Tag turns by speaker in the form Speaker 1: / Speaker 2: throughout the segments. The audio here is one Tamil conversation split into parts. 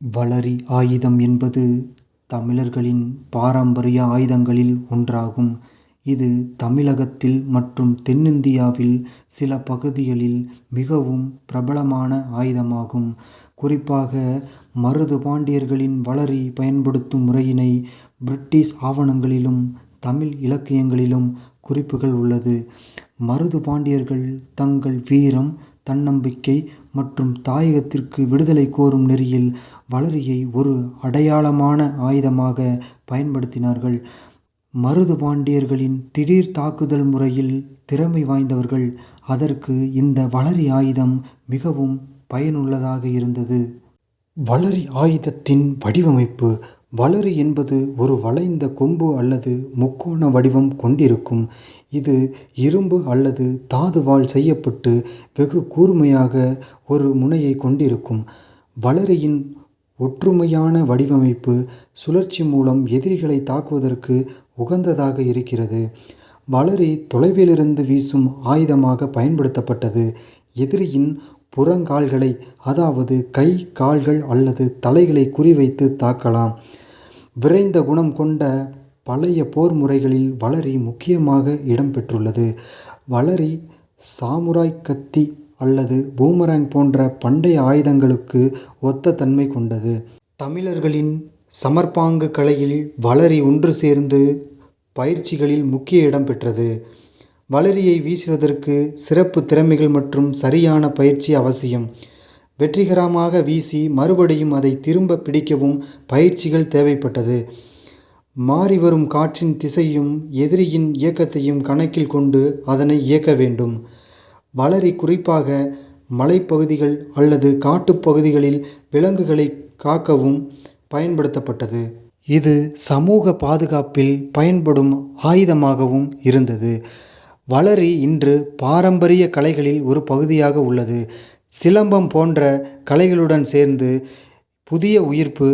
Speaker 1: வளரி ஆயுதம் என்பது தமிழர்களின் பாரம்பரிய ஆயுதங்களில் ஒன்றாகும். இது தமிழகத்தில் மற்றும் தென்னிந்தியாவில் சில பகுதிகளில் மிகவும் பிரபலமான ஆயுதமாகும். குறிப்பாக மருது பாண்டியர்களின் வளரி பயன்படுத்தும் முறையினை பிரிட்டிஷ் ஆவணங்களிலும் தமிழ் இலக்கியங்களிலும் குறிப்புகள் உள்ளது. மருது பாண்டியர்கள் தங்கள் வீரம், தன்னம்பிக்கை மற்றும் தாயகத்திற்கு விடுதலை கோரும் நெறியில் வளரியை ஒரு அடையாளமான ஆயுதமாக பயன்படுத்தினார்கள். மருது பாண்டியர்களின் திடீர் தாக்குதல் முறையில் திறமை வாய்ந்தவர்கள். அதற்கு இந்த வளரி ஆயுதம் மிகவும் பயனுள்ளதாக இருந்தது. வளரி ஆயுதத்தின் வடிவமைப்பு வளரி என்பது ஒரு வளைந்த கொம்பு அல்லது முக்கோண வடிவம் கொண்டிருக்கும். இது இரும்பு அல்லது தாதுவால் செய்யப்பட்டு வெகு கூர்மையாக ஒரு முனையை கொண்டிருக்கும். வளரியின் ஒற்றுமையான வடிவமைப்பு சுழற்சி மூலம் எதிரிகளை தாக்குவதற்கு உகந்ததாக இருக்கிறது. வளரி தொலைவிலிருந்து வீசும் ஆயுதமாக பயன்படுத்தப்பட்டது. எதிரியின் புறங்கால்களை அதாவது கை, கால்கள் அல்லது தலைகளை குறிவைத்து தாக்கலாம். விரைந்த குணம் கொண்ட பழைய போர் முறைகளில் வளரி முக்கியமாக இடம் பெற்றுள்ளது. வளரி சாமுராய் கத்தி அல்லது பூமராங் போன்ற பண்டைய ஆயுதங்களுக்கு ஒத்த தன்மை கொண்டது. தமிழர்களின் சமர்ப்பாங்கு கலையில் வளரி ஒன்று சேர்ந்து பயிற்சிகளில் முக்கிய இடம் பெற்றது. வளரியை வீசுவதற்கு சிறப்பு திறமைகள் மற்றும் சரியான பயிற்சி அவசியம். வெற்றிகரமாக வீசி மறுபடியும் அதை திரும்ப பிடிக்கவும் பயிற்சிகள் தேவைப்பட்டது. மாறிவரும் காற்றின் திசையும் எதிரியின் இயக்கத்தையும் கணக்கில் கொண்டு அதனை இயக்க வேண்டும். வளரி குறிப்பாக மலைப்பகுதிகள் அல்லது காட்டுப்பகுதிகளில் விலங்குகளை காக்கவும் பயன்படுத்தப்பட்டது. இது சமூக பாதுகாப்பில் பயன்படும் ஆயுதமாகவும் இருந்தது. வளரி இன்று பாரம்பரிய கலைகளில் ஒரு பகுதியாக உள்ளது. சிலம்பம் போன்ற கலைகளுடன் சேர்ந்து புதிய உயிர்ப்பு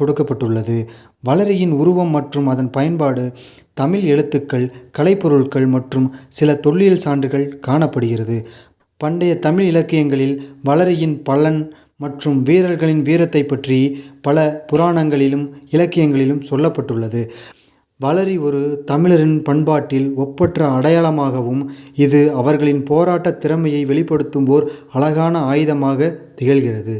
Speaker 1: கொடுக்கப்பட்டுள்ளது. வளரியின் உருவம் மற்றும் அதன் பயன்பாடு தமிழ் எழுத்துக்கள், கலைப்பொருட்கள் மற்றும் சில தொல்லியல் சான்றுகள் காணப்படுகிறது. பண்டைய தமிழ் இலக்கியங்களில் வளரியின் பலன் மற்றும் வீரர்களின் வீரத்தை பற்றி பல புராணங்களிலும் இலக்கியங்களிலும் சொல்லப்பட்டுள்ளது. வளரி ஒரு தமிழரின் பண்பாட்டில் ஒப்பற்ற அடையாளமாகவும் இது அவர்களின் போராட்ட திறமையை வெளிப்படுத்தும் ஓர் அழகான ஆயுதமாக திகழ்கிறது.